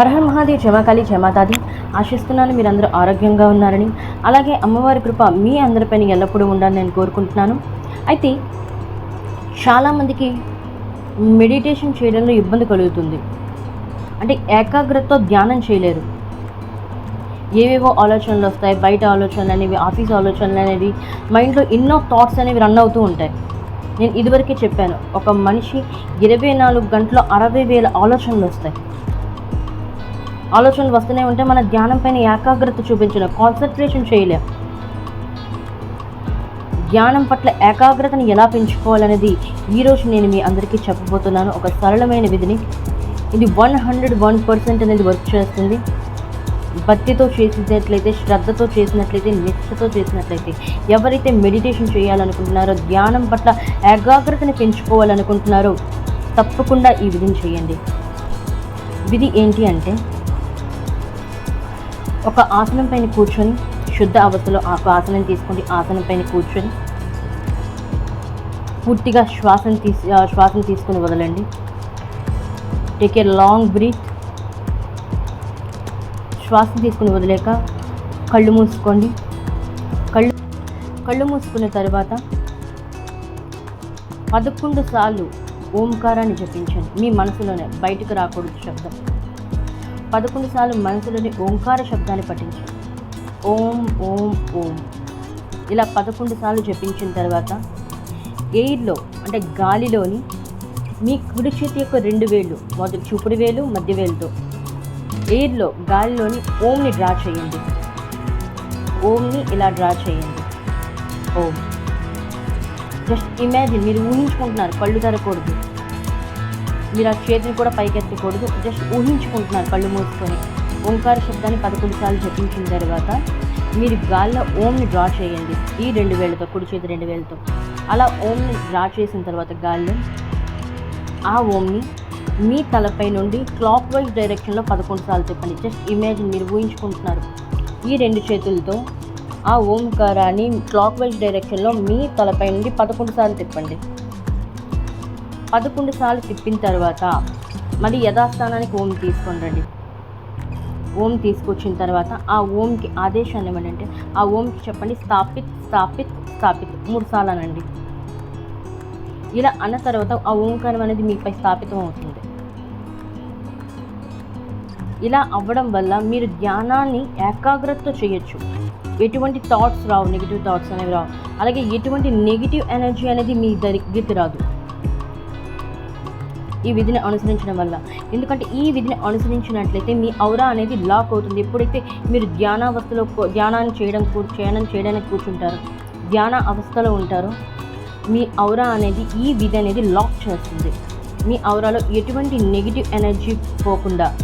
అర్హర్ మహాదేవ్ క్షమాకాళి జమాతాది ఆశిస్తున్నాను మీరందరూ ఆరోగ్యంగా ఉన్నారని. అలాగే అమ్మవారి కృప మీ అందరిపైన ఎల్లప్పుడూ ఉండాలని నేను కోరుకుంటున్నాను. అయితే చాలామందికి మెడిటేషన్ చేయడంలో ఇబ్బంది కలుగుతుంది. అంటే ఏకాగ్రతతో ధ్యానం చేయలేరు. ఏవేవో ఆలోచనలు వస్తాయి బయట ఆలోచనలు అనేవి ఆఫీస్ ఆలోచనలు అనేవి మైండ్లో ఎన్నో థాట్స్ అనేవి రన్ అవుతూ ఉంటాయి. నేను ఇదివరకే చెప్పాను ఒక మనిషి ఇరవై నాలుగు గంటల అరవై వేల ఆలోచనలు వస్తాయి. ఆలోచనలు వస్తూనే ఉంటే మన ధ్యానం పైన ఏకాగ్రత చూపించలేం కాన్సన్ట్రేషన్ చేయలేం. ధ్యానం పట్ల ఏకాగ్రతను ఎలా పెంచుకోవాలనేది ఈరోజు నేను మీ అందరికీ చెప్పబోతున్నాను. ఒక సరళమైన విధిని. ఇది వన్ హండ్రెడ్ వన్ పర్సెంట్ అనేది వర్క్ చేస్తుంది. భక్తితో చేసినట్లయితే శ్రద్ధతో చేసినట్లయితే నిష్ఠతో చేసినట్లయితే ఎవరైతే మెడిటేషన్ చేయాలనుకుంటున్నారో ధ్యానం పట్ల ఏకాగ్రతని పెంచుకోవాలనుకుంటున్నారో తప్పకుండా ఈ విధిని చేయండి. విధి ఏంటి అంటే ఒక ఆసనం పైన కూర్చొని శుద్ధ అవస్థలో ఒక ఆసనం తీసుకోండి ఆసనం పైన కూర్చొని పూర్తిగా శ్వాసను తీసి శ్వాసను తీసుకొని వదలండి. టేక్ ఏ లాంగ్ బ్రీత్ శ్వాసం తీసుకుని వదిలేక కళ్ళు మూసుకోండి. కళ్ళు కళ్ళు మూసుకున్న తర్వాత పదకొండు సార్లు ఓంకారాన్ని జపించండి. మీ మనసులోనే బయటకు రాకూడదు శబ్దం. పదకొండు సార్లు మనసులోని ఓంకార శబ్దాన్ని పఠించండి ఓం ఓం ఓం. ఇలా పదకొండు సార్లు జపించిన తర్వాత ఎయిర్లో అంటే గాలిలోని మీ కుడి చేతి యొక్క రెండు వేళ్ళు మొదటి చూపుడు వేలు మధ్య వేలుతో. ఎయిర్లో గాలిలోని ఓంని డ్రా చేయండి. ఓంని ఇలా డ్రా చేయండి. ఓం. జస్ట్ ఇమాజిన్ మీరు ఊహించుకుంటున్నారు కళ్ళు తెరకూడదు. మీరు ఆ చేతిని కూడా పైకెత్తకూడదు. జస్ట్ ఊహించుకుంటున్నారు కళ్ళు మూసుకొని. ఓంకార శబ్దాన్ని పదకొండు సార్లు జపించిన తర్వాత మీరు గాల్లో ఓంని డ్రా చేయండి. ఈ రెండు వేలతో కుడి చేతి రెండు వేలతో అలా ఓంని డ్రా చేసిన తర్వాత గాల్లో ఆ ఓంని మీ తలపై నుండి క్లాక్ వైజ్ డైరెక్షన్లో పదకొండు సార్లు చెప్పండి జస్ట్ ఇమేజిన్ మీరు ఊహించుకుంటున్నారు. ఈ రెండు చేతులతో ఆ ఓంకారాన్ని క్లాక్ వైజ్ డైరెక్షన్లో మీ తలపై నుండి పదకొండు సార్లు తిప్పండి. పదకొండు సార్లు తిప్పిన తర్వాత మళ్ళీ యథాస్థానానికి ఓం తీసుకొని రండి. ఓం తీసుకొచ్చిన తర్వాత ఆ ఓంకి ఆదేశాన్ని ఇవ్వండి అంటే ఆ ఓంకి చెప్పండి స్థాపిత్ స్థాపిత్ స్థాపిత్ మూడు సార్లు అనండి. ఇలా అన్న తర్వాత ఆ ఓంకారం అనేది మీపై స్థాపితం అవుతుంది. ఇలా అవ్వడం వల్ల మీరు ధ్యానాన్ని ఏకాగ్రతతో చేయొచ్చు. ఎటువంటి థాట్స్ రావు నెగిటివ్ థాట్స్ అనేవి రావు. అలాగే ఎటువంటి నెగిటివ్ ఎనర్జీ అనేది మీ దగ్గరికి రాదు. ఈ విధిని అనుసరించడం వల్ల. ఎందుకంటే ఈ విధిని అనుసరించినట్లయితే మీ ఔరా అనేది లాక్ అవుతుంది. ఎప్పుడైతే మీరు ధ్యానావస్థలో ధ్యానాన్ని చేయడం కూ- చేయడం చేయడానికి కూర్చుంటారు ధ్యాన అవస్థలో ఉంటారో మీ ఔరా అనేది ఈ విధి అనేది లాక్ చేస్తుంది. మీ ఔరాలో ఎటువంటి నెగిటివ్ ఎనర్జీ పోకుండా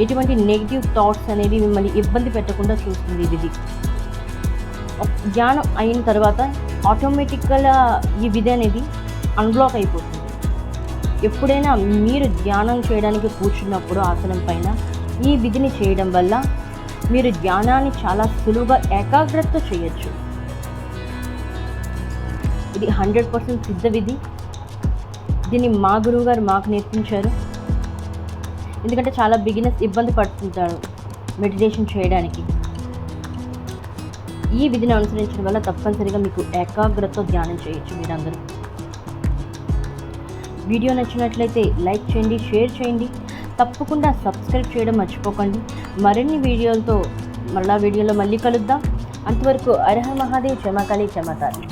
ఎటువంటి నెగిటివ్ థాట్స్ అనేది మిమ్మల్ని ఇబ్బంది పెట్టకుండా చూస్తుంది విధి. ధ్యానం అయిన తర్వాత ఆటోమేటిక్గా ఈ విధి అనేది అన్బ్లాక్ అయిపోతుంది. ఎప్పుడైనా మీరు ధ్యానం చేయడానికి కూర్చున్నప్పుడు ఆసనం పైన ఈ విధిని చేయడం వల్ల మీరు ధ్యానాన్ని చాలా సులువుగా ఏకాగ్రత చేయొచ్చు. ఇది హండ్రెడ్ పర్సెంట్ సిద్ధ విధి. దీన్ని మా గురువు గారు మాకు నేర్పించారు. ఎందుకంటే చాలా బిగినర్స్ ఇబ్బంది పడుతుంటారు మెడిటేషన్ చేయడానికి. ఈ విధిని అనుసరించడం వల్ల తప్పనిసరిగా మీకు ఏకాగ్రతతో ధ్యానం చేయొచ్చు మీరందరూ. వీడియో నచ్చినట్లయితే లైక్ చేయండి షేర్ చేయండి. తప్పకుండా సబ్స్క్రైబ్ చేయడం మర్చిపోకండి. మరిన్ని వీడియోలతో మరలా వీడియోలో మళ్ళీ కలుద్దాం. అంతవరకు అర్హ మహాదేవ్ క్షమకాళి క్షమతాలి